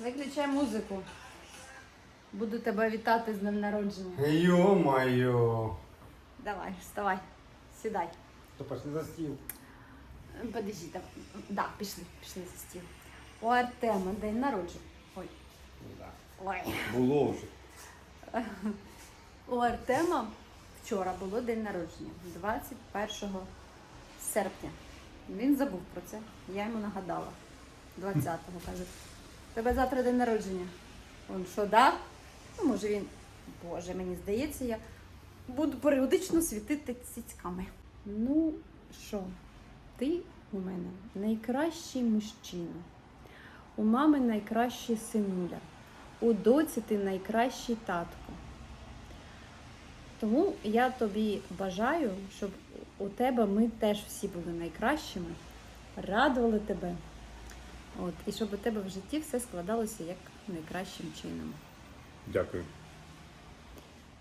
Виключай музику. Буду тебе вітати з днем народження. Ё-моё. Давай, вставай, сідай. То пошли за стіл. Подожди, там. Да, пішли, пішли за стіл. У Артема день народження. Ой. Да. Ой. Було вже. У Артема вчора було день народження, 21 серпня. Він забув про це. Я йому нагадала. 20-го каже. Тебе завтра день народження. Он що, да? Ну, може він. Боже, мені здається, я буду періодично світити цицьками. Ну що, ти у мене найкращий мужчина. У мами найкращий синуля. У доці ти найкращий татко. Тому я тобі бажаю, щоб у тебе ми теж всі були найкращими, радували тебе. От, і щоб у тебе в житті все складалося як найкращим чином. Дякую.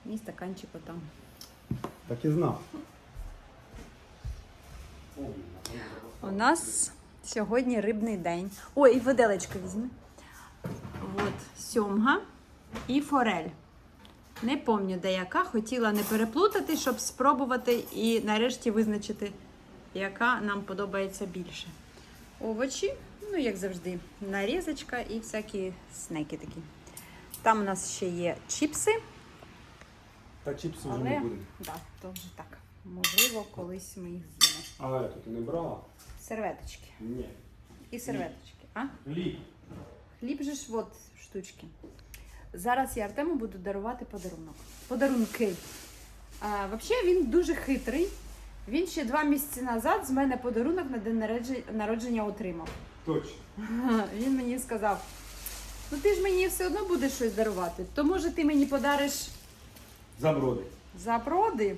Мій стаканчик отам. Так і знав. У нас сьогодні рибний день. Ой, і виделечку візьми. От, сьомга і форель. Не пам'ятаю, де яка. Хотіла не переплутати, щоб спробувати і нарешті визначити, яка нам подобається більше. Овочі, ну, як завжди, нарізочка і всякі снеки такі. Там у нас ще є чіпси, Та чіпси вже не буде. да, то вже так. Можливо, колись ми їх з'їмо. А, я тут не брала? Серветочки. Ні. І серветочки. А? Хліб. Хліб же ж от штучки. Зараз я Артему буду дарувати подарунок. Подарунки. А, взагалі він дуже хитрий. Він ще два місяці назад з мене подарунок на день народження отримав. Точно. Він мені сказав: ну ти ж мені все одно будеш щось дарувати, то може ти мені подариш Заброди. запроди?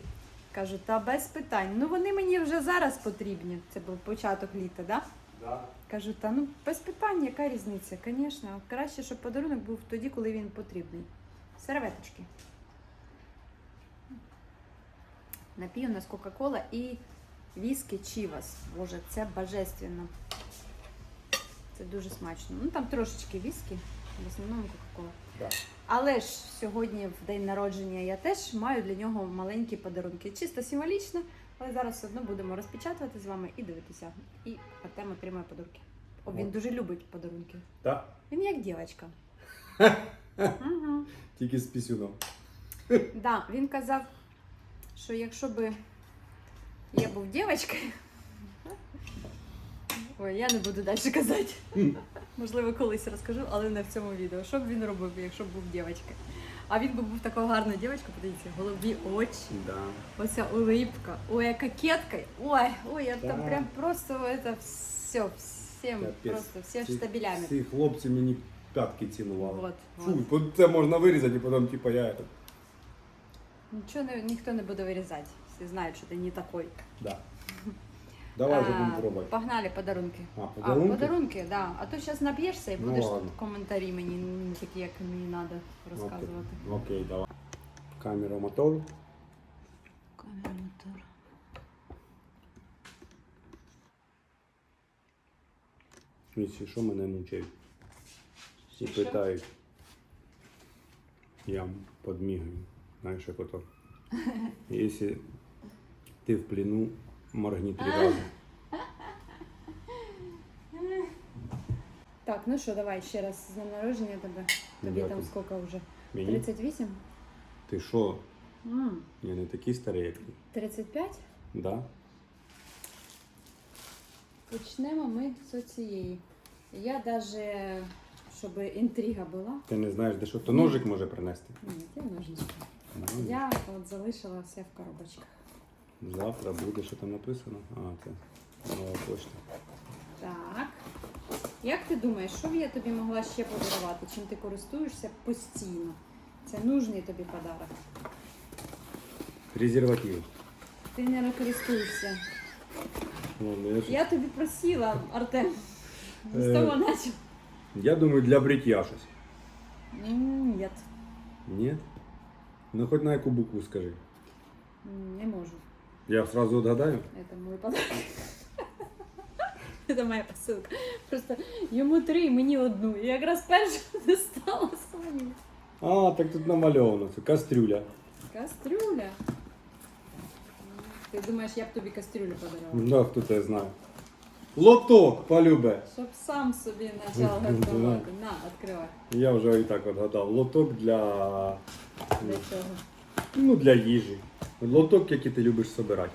Кажу, та без питань. Ну вони мені вже зараз потрібні. Це був початок літа, да? Да. Кажу, та ну без питань, яка різниця? Звісно, краще, щоб подарунок був тоді, коли він потрібний. Серветочки. Напій у нас Кока-Кола і віскі Чівас. Боже, це божественно. Це дуже смачно. Ну там трошечки віскі, в основному Кока-Кола. Да. Але ж сьогодні, в день народження, я теж маю для нього маленькі подарунки. Чисто символічно, але зараз все одно будемо розпечатувати з вами і дивитися. І Артем отримає подарунки. О, він дуже любить подарунки. Да. Він як дівчинка. Угу. Тільки з пісюном. Да, він казав, що якщо би я був дівчинкою. Ой, я не буду далі казати. Можливо, колись розкажу, але не в цьому відео. Що б він робив, якщо б був дівчинкою? А він би був така гарна дівчинка, подивіться, голубі очі, Да. оця улипка, ой, яка кокетка. Ой, ой, я там прям просто это все, всім Капець. просто всі Ці- штабелями. Ці хлопці мені п'ятки цінували. Вот, Фу, вот. це можна вирізати, і потім, типа, я. Нічого не, ніхто не буде вирізати. Всі знають, що ти не такой. Да. Давай вже будемо пробувати. Погнали подарунки. А, А, подарунки? подарунки, да. А то зараз нап'єшся і Ну, будеш ладно. тут коментарі мені не такі, як мені треба розказувати. Окей. Окей, давай. Камера мотор. Камера мотор. Місі, що мене мучають? І Що? питають. Я подмігаю. Знаєш, як ото. Якщо ти в плену, моргни три рази. Так, ну що, давай ще раз з днем народження тебе. Тобі там Дякую. скільки вже? Мені? 38? Ти що? М, Я не такий старий, як ти. 35? Да? Почнемо ми з цієї. Я навіть, щоб інтрига була. Ти не знаєш, де що? То ножик може принести. Ні, я ножнички. Ну, Я от залишила все в коробочках. Завтра буде, що там написано. А, це нова почта. Так. Як ти думаєш, що б я тобі могла ще подарувати, чим ти користуєшся постійно? Це нужний тобі подарок. Презерватив. Ти не користуєшся. Ладно, я, тобі просила, Артем. З Е. того начав. я думаю, для бриття щось. М, Ні, Ні? Ну хоч на яку букву скажи. М, не можу. Я сразу отгадаю. Це мій подарок. Це моя посилка. Просто йому три, мені одну. І якраз перша досталася мені. А, так тут намальовано. Це кастрюля. Кастрюля. Ти думаєш, я б тобі кастрюлю подарувала? Да, хто це знає. Лоток, полюбе. Щоб сам собі почав Мгм, готувати. На, відкривай. Я вже і так от гадав. Лоток для. Для чого? Ну, для їжі. Лоток, який ти любиш собирати.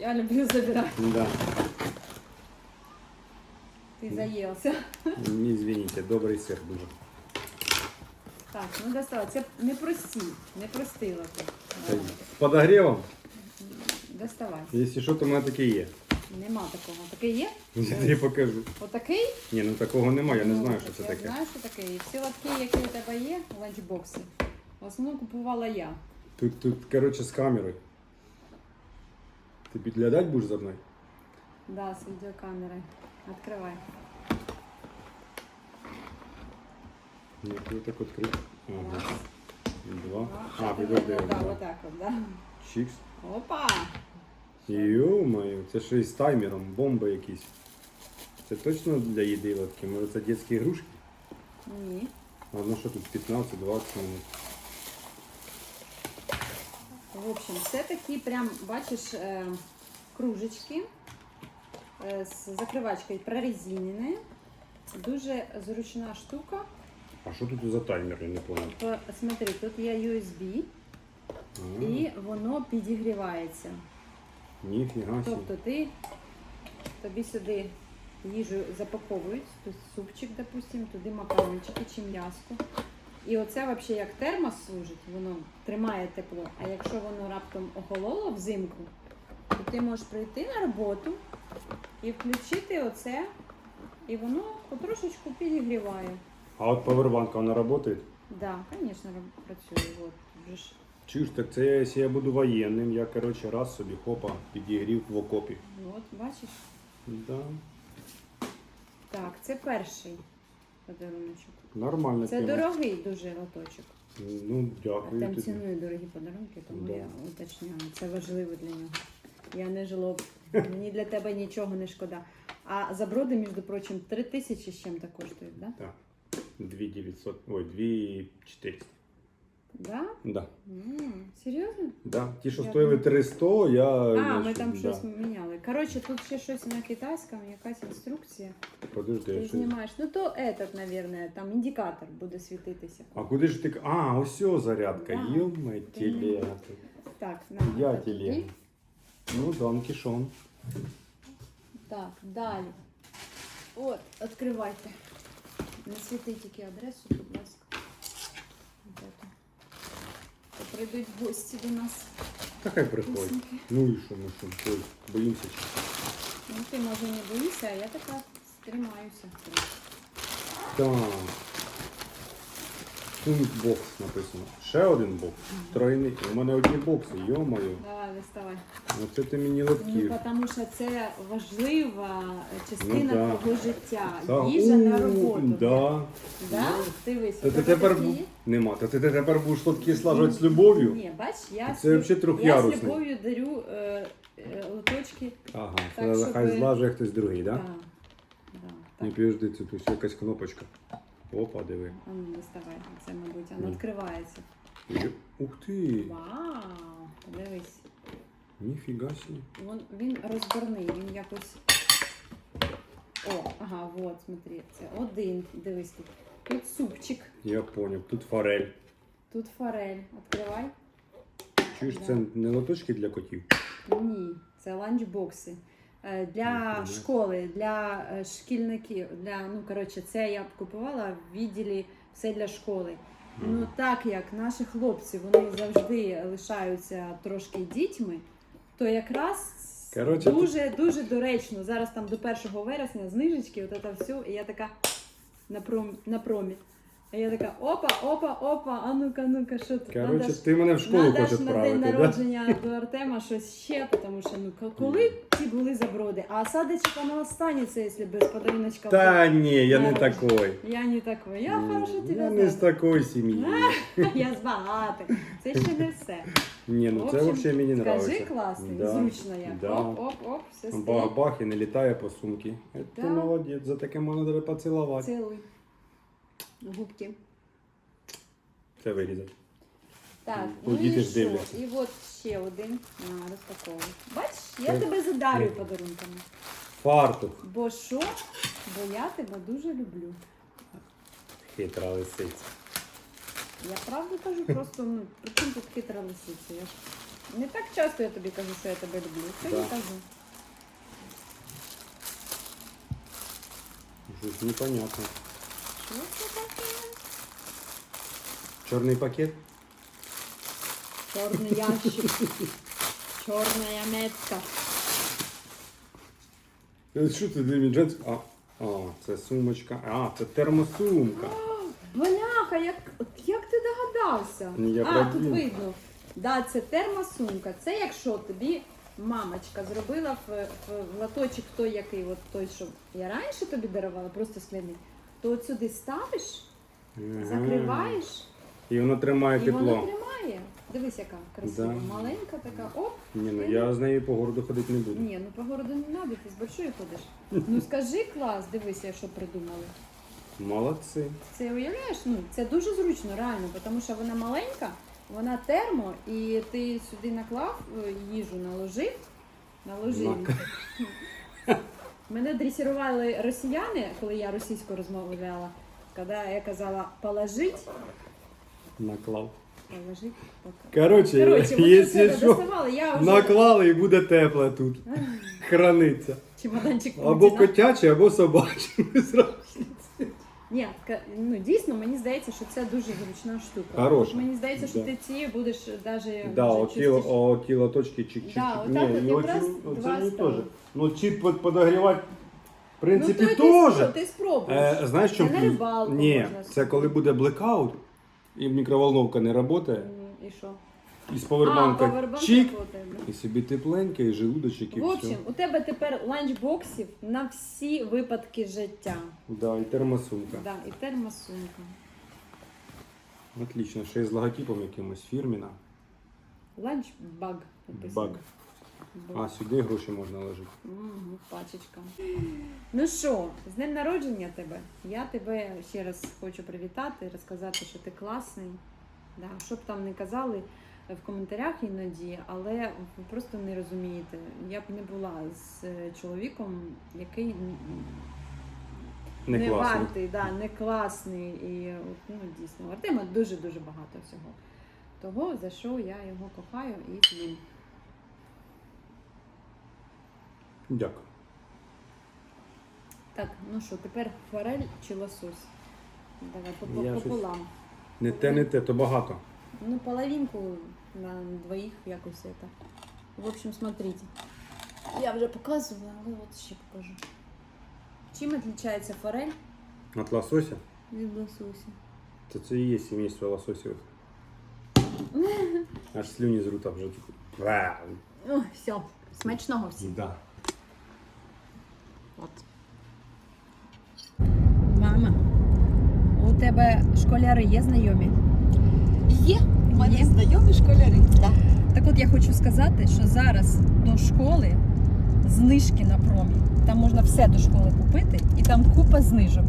Я люблю забирати. Да. Ти заївся. Не звініть, добрий сир дуже. Так, ну достала. Це не прості, не. Та й З подогрівом, Доставай. якщо що, то в мене таке є. Нема такого. Такий є? Я тобі покажу. Отакий? Ні, ну такого немає, я не Ну, знаю, що це я таке. знаю, що таке. І всі лотки, які у тебе є, ланчбокси, в основному купувала я. Тут, тут, коротше, з камерою. Ти підглядати будеш за мною? Да, з відеокамерою. Відкривай. Ні, ти так відкрив. Ага. Раз, Два. два. А, Да, підожди. да, два. отак от, да. Чікс. Опа! Йо-моє, це ще й з таймером, бомба якісь. Це точно для їди лотки? Може це дитячі ігрушки? Ні. А ну що тут 15-20 минут. В общем, це такі прям, бачиш, е, кружечки е, з закривачкою прорезинені. Дуже зручна штука. А що тут за таймер, я не понял. То, смотри, тут є USB А, і воно підігрівається. Ніфіга. Тобто ти тобі сюди їжу запаковують, тут супчик, допустим, туди макарончики чи м'яско. І оце взагалі як термос служить, воно тримає тепло. А якщо воно раптом охололо взимку, то ти можеш прийти на роботу і включити оце, і воно потрошечку підігріває. А от повербанка вона працює? Так, да, звісно, працює. От, вже ж. Чуєш, так це я, якщо я буду воєнним, я коротше раз собі хопа підігрів в окопі. От, бачиш? Да. Так, це перший подаруночок. Нормально. Це тема. дорогий дуже лоточок. Ну, дякую Там тобі. дорогі подарунки, тому Да. я уточняю. Це важливо для нього. Я не жлоб. Мені для тебе нічого не шкода. А заброди, між прочим, три тисячі з чим-то коштують, да? Так. 2900, ой, 2400. Да? Да. М, серйозно? Да. Ті, що Я стоїли думаю- 300, я... А, я ми ж- там да. щось міняли. Коротше, тут ще щось на китайському, якась інструкція. Подожди, Ти я щось- знімаєш. Ну то этот, наверное, там індикатор буде світитися. А куди ж ти... к- А, ось о, зарядка. Да. Йо-моє, Ти не телега. Так, на Я отак телега. іди. Ну, Дан Кішон. Так, далі. От, відкривайте. Не світи тільки адресу, будь ласка. То прийдуть гості до нас. Та хай. Пісеньки. Ну і що, ми що, ой, боїмося чи? Ну, ти може не боїшся, а я така стримаюся. Так. Тут бокс написано. Ще один бокс. Тройний. У мене одні бокси, йо-моє. Давай, виставай. Оце ти мені Ну, лотків. тому що це важлива частина Ну, да. твого життя. Та, Їжа на у, роботу. Да. Да? Дивись, Та ти тепер бу... Нема. Та ти тепер будеш лотки слажувати з любов'ю? Ні, бач, я, Це з- взагалі я з трьохярусний. любов'ю дарю е, е, лоточки. Ага, Так, це щоб хай ви- злажує хтось другий, так? Да. Да. Не Так, підожди, це тут якась кнопочка. Опа, диви. а ну, доставай. Це, мабуть, воно Ні. відкривається. Йо- Ух ти! Вау! Дивись. Ніфіга сі. Вон, він розборний, він якось. О, ага, от, смотри, це один. Дивись тут. Тут супчик, Я поняв. Тут форель. тут форель. Відкривай. Чуєш, Да. це не лоточки для котів? Ні, це ланчбокси. Е, Для школи, для е, шкільників, для, ну, коротше, це я б купувала в відділі все для школи. Ну, так як наші хлопці вони завжди лишаються трошки дітьми, то якраз Коротше, дуже дуже доречно. Зараз там до 1 вересня знижечки, от це все, і я така на пром, на промі. А я така, опа, опа, опа, а ну-ка, ну-ка, що тут? Коротше, Надо ж- ти мене в школу Надо хочеш ж на день відправити, да? народження до Артема щось ще, тому що ну к- коли ті були заброди, а осадочка на останеться, якщо без подаруночка. Та ні, я не такой. Я не такой. Я хорошо тебе Я не з знаю. такої сім'ї. Я з багатих. Це ще не все. Ні, ну це взагалі мені Скажи подобається. класний, Да, зручно як. да. Оп, оп, оп, все стоїть. Бах-бах і не літає по сумці. Е, Ти Да. молодець, за таке можна даже поцілувати. Цілуй. Губки. Це вирізати. Так, Ну, ну діти і ж що? дивляться. І от ще один. На, розпаковуй. Бачиш, я Це- тебе задарю це- подарунками. Фартух. Бо що? Бо я тебе дуже люблю. Хитра лисиця. Я правду кажу, просто ну, при чому тут хитра лисиця? Я ж не так часто я тобі кажу, що я тебе люблю. Сьогодні Да. кажу. Щось непонятно. Що це таке? Чорний пакет? Чорний ящик. Чорна метка. Е, Що це для джинс? А, а, це сумочка. А, це термосумка. Бляха, як, як ти догадався? Ну, я а, тут вірю. видно. Да, це термосумка. Це якщо тобі мамочка зробила в, в латочок той, який, от той, що я раніше тобі дарувала, просто скляний, то от сюди ставиш, Ага. закриваєш, І воно тримає і воно тепло. тримає. Дивись, яка красива. Да. Маленька така, оп. Ні, ну я з нею по городу ходити не буду. Ні, ну по городу не треба, ти з большою ходиш. Ну скажи клас, дивися, що придумали. Молодці. Це уявляєш? Ну це дуже зручно, реально, тому що вона маленька, вона термо, і ти сюди наклав е, їжу, наложив, наложив. Мене дресірували росіяни, коли я російською розмовляла. Коли я казала положить, Наклав. положить. Коротше, Коротше, мені якщо що, доставали, я вже наклали і буде тепле тут. Храниться. чемоданчик Або Путіна. котяче, або собаче. разниці. Ні, ну дійсно мені здається, що це дуже зручна штука. Хороша. Мені здається, що Да. ти цією будеш навіть Да, чик-чик. Да, чик. отак от ну, якраз оці- два теж. Ну, ці под- подогрівати, в ну, принципі, то теж. Ти, ти спробуєш. Е, знаєш, Це на рибалку Ні, можна це коли буде блекаут, і мікроволновка не працює, М, І що? І з А, повербанка чик, і собі тепленьке, і желудочок, і В общем, все. у тебе тепер ланчбоксів на всі випадки життя. Да, і термосумка. Да, і термосумка. Отлично, ще й з логотипом якимось фірміна. Ланчбаг написано. Баг. А, сюди гроші можна ложити. Угу, пачечка. Ну що, з днем народження тебе. Я тебе ще раз хочу привітати, розказати, що ти класний. Да, що б там не казали в коментарях іноді, але ви просто не розумієте. Я б не була з е, чоловіком, який Не, не вартий, да, не класний. І ну, дійсно, Артема дуже-дуже багато всього. Того, за що я його кохаю і ним. Дякую. Так, ну що, тепер форель чи лосось? Давай по- Я по- щось- пополам. Не те, не те, то багато. Ну, половинку на двоих якось это. В общем, смотрите. Я вже показувала, але от ще покажу. Чим відрізняється форель От лосося, від лосося? то це і є сімейство лососів. Аж слюні з рута вже. Ва. О, все, смачного всім. Да. От. Мама, у тебе школяри є знайомі? Є, у мене Є? знайомі школяри. Так. Так от я хочу сказати, що зараз до школи знижки на промі. Там можна все до школи купити, і там купа знижок.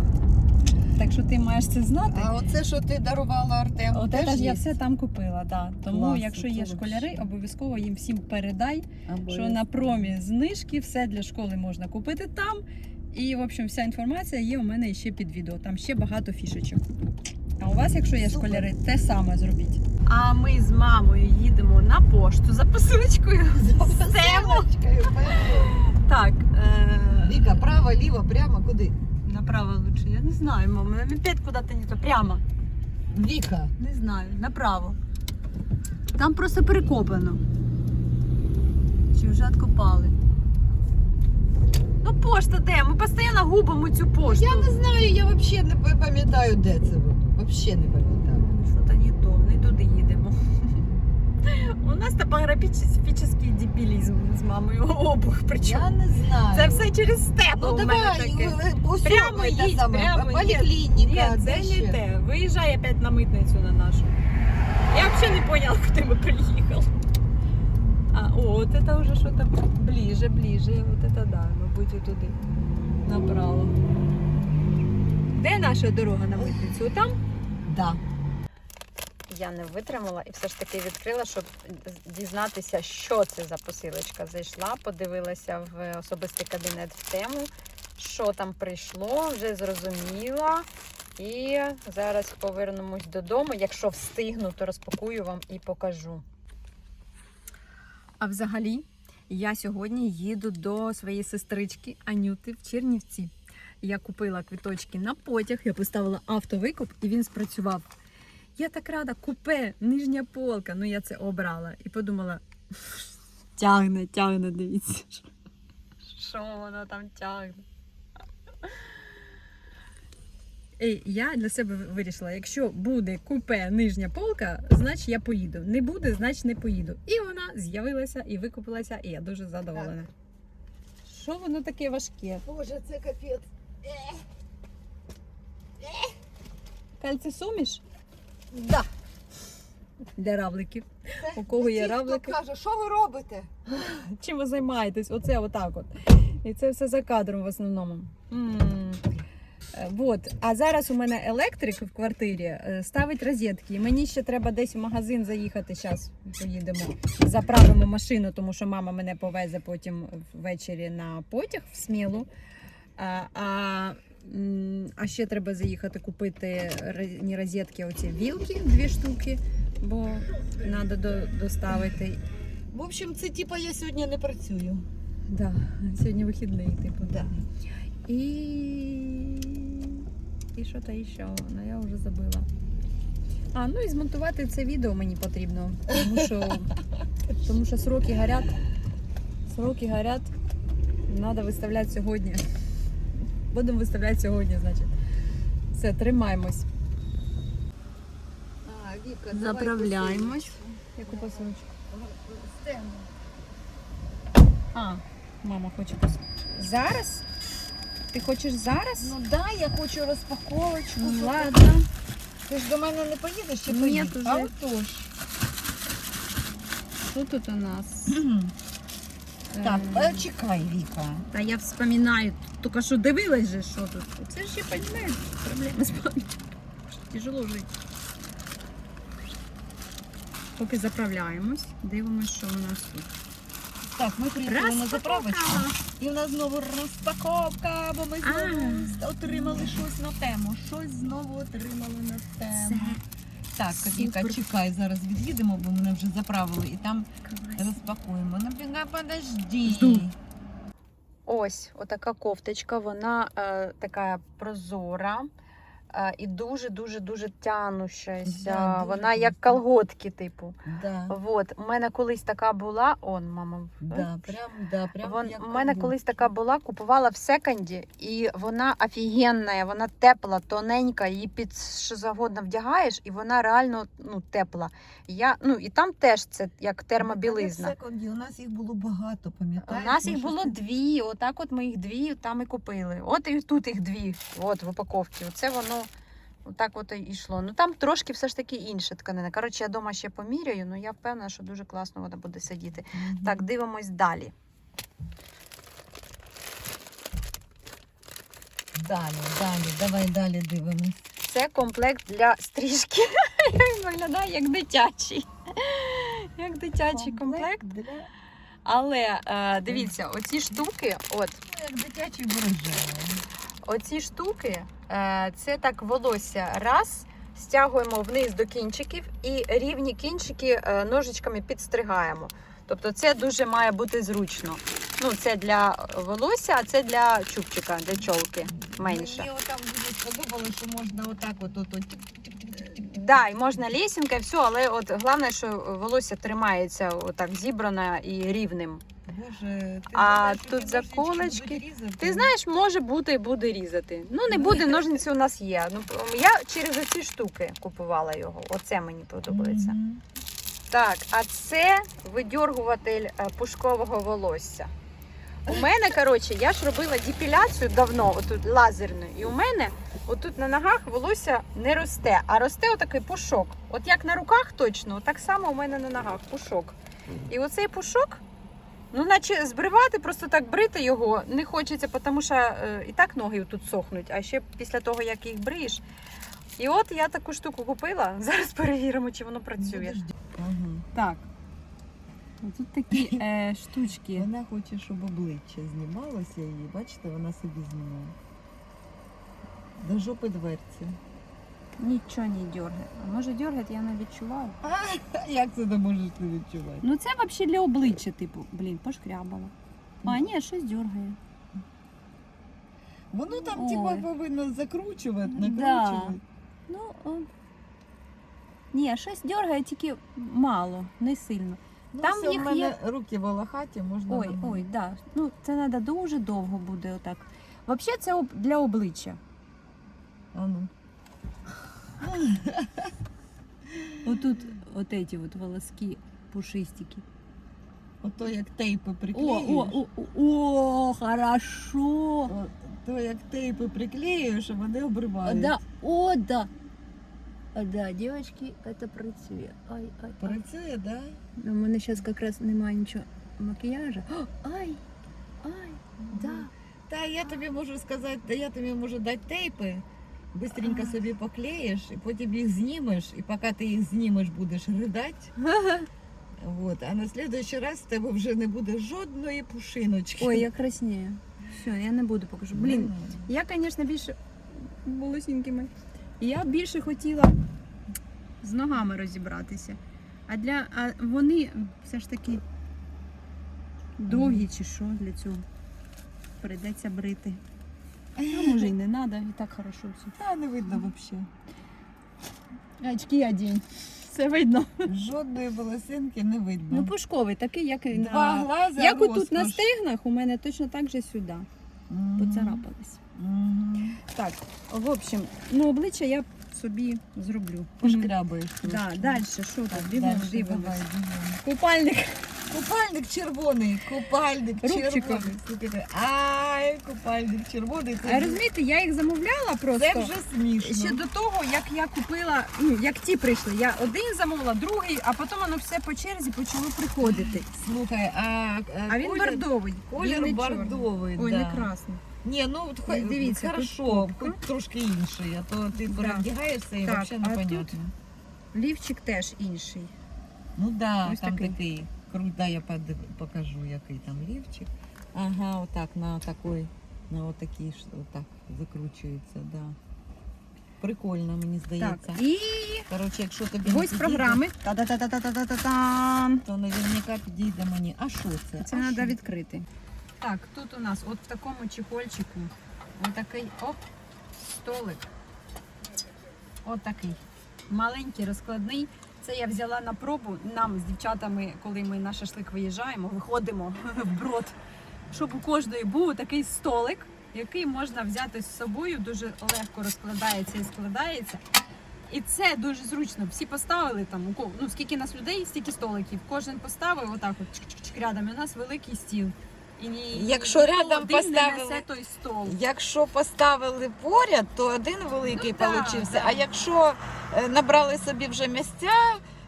Так що ти маєш це знати. А оце, що ти дарувала Артему, От теж це ж я є? все там купила, да. Тому, Класно, якщо є школяри, обов'язково їм всім передай, що на промі знижки, все для школи можна купити там. І, в общем, вся інформація є у мене ще під відео. Там ще багато фішечок. А у вас, якщо є Супер. школяри, те саме зробіть. А ми з мамою їдемо на пошту за посилочкою. Посилочкою. Так, е, Віка, право, ліво, прямо, куди? направо лучше. Я не знаю, мама. Опять куда-то не то. Прямо. Віка. Не знаю, направо. Там просто перекопано. Чи вже откопали? Ну, пошта де? Ми постійно губимо цю пошту. Я не знаю, я взагалі не пам'ятаю, де це воно. Взагалі не пам'ятаю. Що-то не то, не туди їдемо. У нас топографічний дебілізм з мамою обух. Причому Я не знаю. це все через степу Ну у мене давай, таке. е, Прямо це їдь, саме, прямо їдь. поліклініка. Ні, це де не те. Виїжджай опять на митницю на нашу. Я взагалі не поняла, куди ми приїхали. А, о, от це вже щось ближе, ближе. От це да, мабуть, туди. Направо. Де наша дорога на митницю? Там? Да. Я не витримала і все ж таки відкрила, щоб дізнатися, що це за посилочка. Зайшла, подивилася в особистий кабінет в тему, що там прийшло, вже зрозуміла. І зараз повернемось додому. Якщо встигну, то розпакую вам і покажу. А взагалі, я сьогодні їду до своєї сестрички Анюти в Чернівці. Я купила квиточки на потяг, я поставила автовикуп і він спрацював. Я так рада, купе, нижня полка. Ну я це обрала і подумала: тягне, тягне, дивіться. Що воно там тягне? І я для себе вирішила, якщо буде купе нижня полка, значить я поїду. Не буде, значить не поїду. І вона з'явилася і викупилася, і я дуже задоволена. Що воно таке важке? Боже, це капець. Кальцисуміш Да. для равликів. Це У кого є ті, хто каже, що ви робите? Чим ви займаєтесь? Оце отак от. І це все за кадром в основному. м Е, Вот. А зараз у мене електрик в квартирі е, ставить розетки. І мені ще треба десь в магазин заїхати. Зараз поїдемо. Заправимо машину, тому що мама мене повезе потім ввечері на потяг в смілу. А, а, а ще треба заїхати купити не розетки, а оці вілки, дві штуки, бо треба до, доставити. В общем, це типа я сьогодні не працюю. Да, сьогодні вихідний, типу. Да. І. І що то ще, ну я вже забила. А, ну і змонтувати це відео мені потрібно. Тому що, тому що сроки горять. Сроки горять. Треба виставляти сьогодні. Будемо виставляти сьогодні, значить. Все, тримаємось. А, Віка, Заправляємось. Яку посилочку? Стену. А, мама хоче пос... Зараз? Ти хочеш зараз? Ну да, я хочу розпаковочку. Ну, ладно. Ти ж до мене не поїдеш чи Ні, поїдеш? уже. А отож. Що тут у нас? Так, Е, е, чекай, Віка. Та я вспоминаю, тільки що дивилась же, що тут. Це ж я розумію, проблеми з пам'яттю. Тяжело жити. Поки заправляємось, дивимося, що у нас тут. Так, ми приїхали на заправочку. І у нас знову розпаковка, бо ми знову отримали щось на тему. Щось знову отримали на тему. Так. Віка, чекай, зараз від'їдемо, бо мене вже заправили і там розпакуємо. Ну, подожди. Ось отака кофточка, вона е, така прозора і дуже-дуже дуже тянущася. Да, дуже вона як колготки, типу. Да, От, у мене колись така була. Он, мама. да, прям, да, прям Вон, як у мене колготки. колись така була, купувала в секонді, і вона офігенна, вона тепла, тоненька, її під що завгодно вдягаєш, і вона реально ну, тепла. Я, ну, і там теж це як термобілизна. В секунді, у нас їх було багато, У нас їх було дві, отак от ми їх дві там і купили. От і тут їх дві, от в упаковці. Оце воно отак от і йшло. Ну там трошки все ж таки інша тканина. Коротше, я вдома ще поміряю, але я впевнена, що дуже класно вона буде сидіти. Мгм. Так, дивимось далі. Далі, далі, давай далі дивимось. Це комплект для стрижки. Виглядає як дитячий. Як дитячий комплект. для Але е, дивіться, оці штуки, от, ну, як дитячий ворожевий. Оці штуки, е, це так волосся. Раз, стягуємо вниз до кінчиків і рівні кінчики е, ножичками підстригаємо. Тобто це дуже має бути зручно. Ну, це для волосся, а це для чубчика, для чолки менше. Мені отам дуже сподобалося, що можна отак от, от, от Да, і можна лесінка, і все, але от головне, що волосся тримається отак зібрано і рівним. Боже, ти А тут заколочки. Ти знаєш, може бути і буде різати. Ну, не буде, ножниці у нас є. Ну, я через оці штуки купувала його. Оце мені подобається. Так, а це видьоргуватель е, пушкового волосся. У мене, коротше, я ж робила депіляцію давно, отут лазерну, і у мене отут на ногах волосся не росте, а росте отакий пушок. От як на руках точно, так само у мене на ногах пушок. І оцей пушок, ну наче збривати, просто так брити його не хочеться, тому що е, і так ноги тут сохнуть, а ще після того, як їх бриєш. І от я таку штуку купила. Зараз перевіримо, чи воно працює. Ага. Так. Тут такі е, штучки. Вона хоче, щоб обличчя знімалося її. Бачите, вона собі знімає. До жопи дверці. Нічого не дергає. А може дергати, я не відчуваю. Як це ти можеш не відчувати? Ну це взагалі для обличчя, типу, блін, пошкрябала. А, ні, щось дергає. Воно там Ой. типа повинно закручувати, Да. накручувати. Ну, о. ні, щось дергає, тільки мало, не сильно. Ну, Там все, в їх мене є- руки волохаті, можна. Ой, нормально. ой, да. Ну, це треба дуже довго буде отак. Взагалі, це об- для обличчя. А ну. Отут от эти от волоски пушистики. Ото як тейпи О, приклеюєш. о, о, о, хорошо. О, То як тейпи приклеюєш, а вони обривають. Да, о, да. А, Да, девочки, это працює. Ай, ай, ай. Працює, да? У мене зараз якраз немає нічого макіяжу. О, Ай, ай, да. Та я тобі можу сказати, та я тобі можу дати тейпи. Бистренько собі поклеїш, і потім їх знімеш, і поки ти їх знімеш, будеш ридати. Вот. А на следующий раз в тебе вже не буде жодної пушиночки. Ой, я краснею. Все, я не буду покажу. Блін, я, звісно, більше волосінькими. Я більше хотіла з ногами розібратися. А для а вони все ж таки довгі чи що для цього. Прийдеться брити. А може і не треба, і так хорошо все. Та не видно взагалі. Очки одінь. Все видно. Жодної волосинки не видно. Ну, пушковий, такий, як і Два на. глаза Як отут на розкош. стегнах, у мене точно так же сюди. Мгм. Поцарапались. Мгм. Так, в общем, ну обличчя я собі зроблю. Пошкрябаєш. Да, далі, що тут? Дивимось, дивимось. Купальник. Купальник червоний, купальник Рубчиком. червоний. Слухайте, ай, купальник червоний. А Це, розумієте, я їх замовляла просто. це вже смішно. Ще до того, як я купила, ну як ті прийшли. Я один замовила, другий, а потім воно все по черзі почало приходити. Слухай, а, А він колір, бордовий. колір він не чорний. бордовий. Ой, да. не красний. Ні, ну от хай, Дивіться, хорошо, тут хоч трошки інший, а то ти Да. перевдягаєшся і Так, взагалі а непонятно. Лівчик теж інший. Ну да, Ось там такий. такий. Круть, да, я покажу, який там лівчик. Ага, отак на такой, на отакий, отак закручується, да. Прикольно, мені здається. Так, і Коротше, якщо тобі не ось підійде, програми. Та-та-та-та-та-та-там. то наверняка підійде мені. А що це? Це а треба відкрити. Так, тут у нас от в такому чехольчику отакий оп, столик. Отакий. Маленький, розкладний. Це я взяла на пробу нам з дівчатами, коли ми на шашлик виїжджаємо, виходимо в брод, щоб у кожної був такий столик, який можна взяти з собою, дуже легко розкладається і складається. І це дуже зручно. Всі поставили там, ну скільки нас людей, стільки столиків. Кожен поставив отак, от рядом. І у нас великий стіл. І ні, Якщо ніхто рядом один поставили- не несе той стол. Якщо поставили поряд, то один великий Ну, да, получився. да. А якщо е, набрали собі вже місця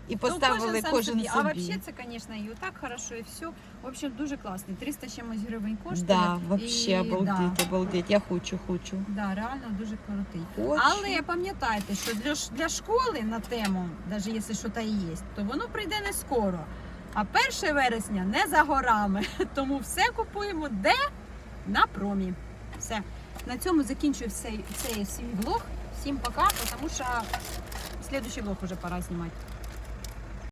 і поставили ну, кожен собі. А взагалі це, звісно, і отак хорошо, і все. В общем, дуже класний. 300 чимось гривень коштує. Да, вообще І, обалдеть, Да, обалдеть. Я хочу, хочу. да, реально дуже крутий. Хочу. Але пам'ятайте, що для, ш- для школи на тему, навіть якщо щось є, то воно прийде не скоро. А 1 вересня не за горами. Тому все купуємо де? На промі. Все. На цьому закінчую цей, цей свій влог. Всім пока, тому що слідуючий влог вже пора знімати.